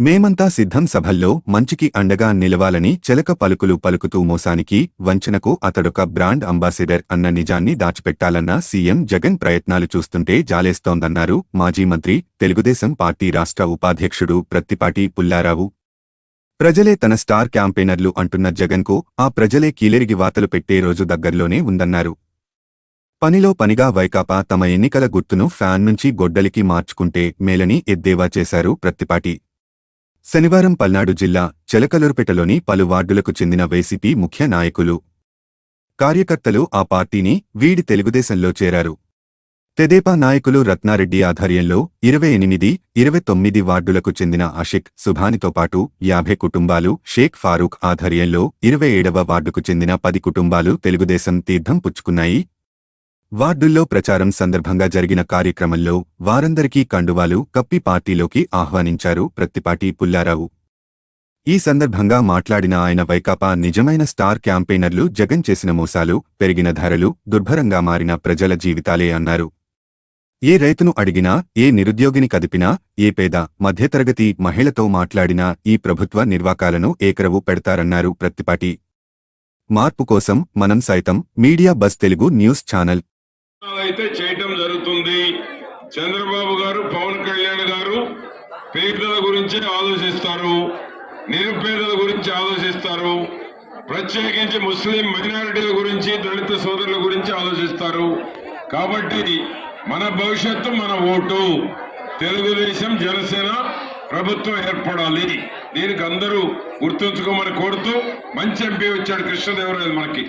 మేమంతా సిద్ధం సభల్లో మంచికి అండగా నిలవాలని చెలక పలుకులు పలుకుతూ మోసానికి వంచనకు అతడొక బ్రాండ్ అంబాసిడర్ అన్న నిజాన్ని దాచిపెట్టాలన్న సీఎం జగన్ ప్రయత్నాలు చూస్తుంటే జాలేస్తోందన్నారు మాజీ మంత్రి తెలుగుదేశం పార్టీ రాష్ట్ర ఉపాధ్యక్షుడు ప్రత్తిపాటి పుల్లారావు. ప్రజలే తన స్టార్ క్యాంపెయినర్లు అంటున్న జగన్కు ఆ ప్రజలే కీలెరిగి వాతలు పెట్టే రోజు దగ్గర్లోనే ఉందన్నారు. పనిలో పనిగా వైకాపా తమ ఎన్నికల గుర్తును ఫ్యాన్ నుంచి గొడ్డలికి మార్చుకుంటే మేలని ఎద్దేవా చేశారు ప్రత్తిపాటి. శనివారం పల్నాడు జిల్లా చెలకలూరుపేటలోని పలు వార్డులకు చెందిన వైసీపీ ముఖ్య నాయకులు కార్యకర్తలు ఆ పార్టీని వీడి తెలుగుదేశంలో చేరారు. తెదేపా నాయకులు రత్నారెడ్డి ఆధ్వర్యంలో ఇరవై ఎనిమిది ఇరవై తొమ్మిది వార్డులకు చెందిన ఆషిక్ సుభానితో పాటు యాభై కుటుంబాలు షేక్ ఫారూక్ ఆధ్వర్యంలో ఇరవై ఏడవ వార్డుకు చెందిన పది కుటుంబాలు తెలుగుదేశం తీర్థం పుచ్చుకున్నాయి. వార్డుల్లో ప్రచారం సందర్భంగా జరిగిన కార్యక్రమంలో వారందరికీ కండువాలు కప్పి పార్టీలోకి ఆహ్వానించారు ప్రత్తిపాటి పుల్లారావు. ఈ సందర్భంగా మాట్లాడిన ఆయన వైకాపా నిజమైన స్టార్ క్యాంపెయినర్లు జగన్ చేసిన మోసాలు పెరిగిన ధరలు దుర్భరంగా మారిన ప్రజల జీవితాలే అన్నారు. ఏ రైతును అడిగినా ఏ నిరుద్యోగిని కదిపినా ఏ పేద మధ్యతరగతి మహిళతో మాట్లాడినా ఈ ప్రభుత్వ నిర్వాకాలను ఏకరవు పెడతారన్నారు ప్రత్తిపాటి. మార్పు కోసం మనం సైతం media bus Telugu news channel అయితే చేయటం జరుగుతుంది. చంద్రబాబు గారు పవన్ కళ్యాణ్ గారు పేదల గురించి ఆలోచిస్తారు. నిరుపేదల గురించి ఆలోచిస్తారు. ప్రత్యేకించి ముస్లిం మైనారిటీల గురించి దళిత సోదరుల గురించి ఆలోచిస్తారు. కాబట్టి మన భవిష్యత్తు మన ఓటు. తెలుగుదేశం జనసేన ప్రభుత్వం ఏర్పడాలి. దీనికి అందరూ గుర్తుంచుకోమని కోరుతూ మంచి ఎంపీ వచ్చాడు కృష్ణదేవరాయలు మనకి.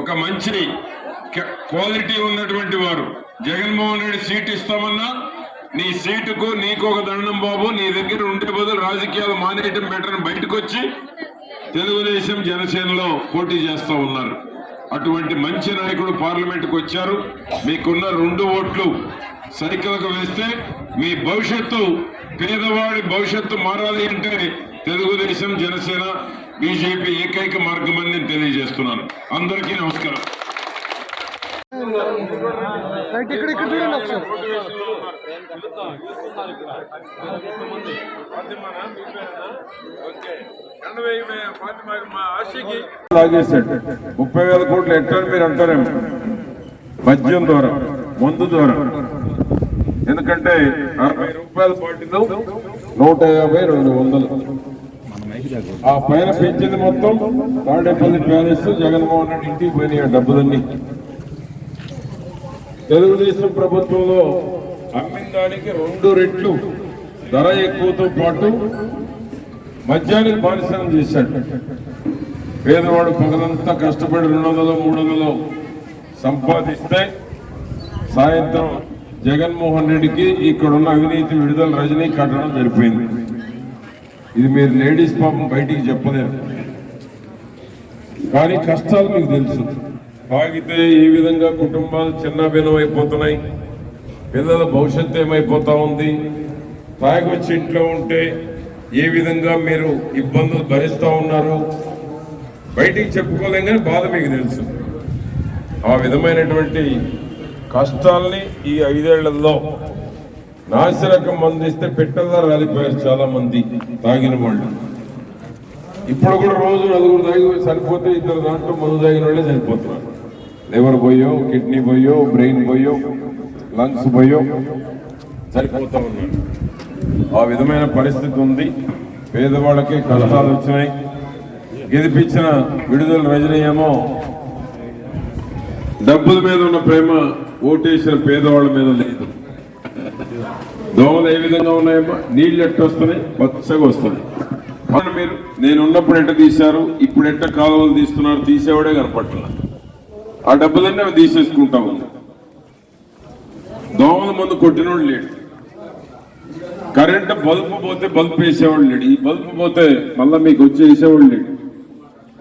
ఒక మంచి క్వాలిటీ ఉన్నటువంటి వారు. జగన్మోహన్ రెడ్డి సీట్ ఇస్తామన్నా నీ సీటుకు నీకు ఒక దండం బాబు నీ దగ్గర ఉండే బదులు రాజకీయాలు మానేయటం బెటర్ బయటకు వచ్చి తెలుగుదేశం జనసేనలో పోటీ చేస్తూ ఉన్నారు. అటువంటి మంచి నాయకుడు పార్లమెంట్కి వచ్చారు. మీకున్న రెండు ఓట్లు సైకిల్కు వేస్తే మీ భవిష్యత్తు పేదవాడి భవిష్యత్తు మారాలి అంటే తెలుగుదేశం జనసేన బీజేపీ ఏకైక మార్గం అని నేను తెలియజేస్తున్నాను. అందరికీ నమస్కారం. రైట్ ఇక్కడ ఇక్కడ చూడండి ఒకసారి. లాగేశాడు. ముప్పై వేల కోట్లు ఎట్టారు మీరు అంటారేమో. మద్యం ద్వారా మందు ద్వారా. ఎందుకంటే అరవై రూపాయల పార్టీలో నూట యాభై రెండు వందలు. ఆ పైన పెంచింది మొత్తం తాడేపల్లి ప్యాలెస్ జగన్మోహన్ రెడ్డి ఇంటికి పోయినాయి డబ్బులన్నీ. తెలుగుదేశం ప్రభుత్వంలో అమ్మిన దానికి రెండు రెట్లు ధర ఎక్కువతో పాటు మద్యానికి బానిసనం చేశాడు. పేదవాడు పగలంతా కష్టపడి రెండు వందలు మూడు వందలు సంపాదిస్తే సాయంత్రం జగన్మోహన్ రెడ్డికి ఇక్కడున్న అవినీతి విడుదల రజనీ కట్టడం జరిపోయింది. ఇది మీరు లేడీస్ పాపం బయటికి చెప్పలేరు. కానీ కష్టాలు మీకు తెలుసు. తాగితే ఏ విధంగా కుటుంబాలు చిన్నభిన్నం అయిపోతున్నాయి. పిల్లల భవిష్యత్తు ఏమైపోతా ఉంది? తాగి వచ్చి ఇంట్లో ఉంటే ఏ విధంగా మీరు ఇబ్బందులు భరిస్తూ ఉన్నారు? బయటికి చెప్పుకోలేం కానీ బాధ మీకు తెలుసు. ఆ విధమైనటువంటి కష్టాల్ని ఈ ఐదేళ్ళలో నాసిరకం మంది ఇస్తే పెట్టల్లా రాలిపోయారు చాలా మంది తాగిన వాళ్ళు. ఇప్పుడు కూడా రోజు నలుగురు తాగి సరిపోతే ఇద్దరు దాంట్లో మందు తాగిన వాళ్ళే చనిపోతున్నారు లివర్ పోయో కిడ్నీ పోయో బ్రెయిన్ పోయో లంగ్స్ పోయో చనిపోతూ ఉన్నారు. ఆ విధమైన పరిస్థితి ఉంది. పేదవాళ్ళకి కష్టాలు వచ్చినాయి. గెలిపించిన విడుదల రజనీ ఏమో డబ్బుల మీద ఉన్న ప్రేమ ఓటేసిన పేదవాళ్ళ మీద లేదు. దోమలు ఏ విధంగా ఉన్నాయమ్మా? నీళ్ళు ఎట్ట వస్తున్నాయి? పచ్చగా వస్తున్నాయి. మీరు నేను ఉన్నప్పుడు ఎట్ట తీశారు? ఇప్పుడు ఎట్ట కాలువలు తీస్తున్నారు? తీసేవాడే కనపట్ల ఆ డబ్బులన్నీ అవి తీసేసుకుంటాము. దోమల మందు కొట్టినోడు లేడు. కరెంట్ బల్బు పోతే బల్బు వేసేవాడు లేడు. ఈ బల్బు పోతే మళ్ళీ మీకు వచ్చి వేసేవాడు లేడు.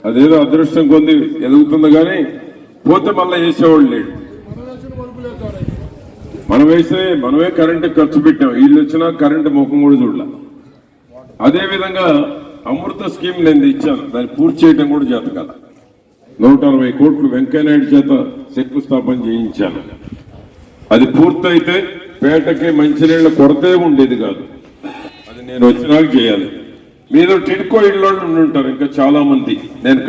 అదేదో అదృష్టం కొంది ఎదుగుతుంది కానీ పోతే మళ్ళీ వేసేవాడు లేడు. మనం వేస్తే మనమే కరెంటు ఖర్చు పెట్టాం. వీళ్ళు వచ్చినా కరెంటు ముఖం కూడా చూడాల. అదే విధంగా అమృత స్కీమ్ నేను ఇచ్చాను దాన్ని పూర్తి చేయడం కూడా చేత కదా నూట అరవై కోట్లు వెంకయ్యనాయుడు చేత శంకుస్థాపన చేయించాను. అది పూర్తయితే పేటకి మంచినీళ్ళ కొరతే ఉండేది కాదు. అది నేను వచ్చినాక చేయాలి. మీరు టిడ్కో ఇళ్ళు ఉండి ఉంటారు ఇంకా చాలా మంది నేను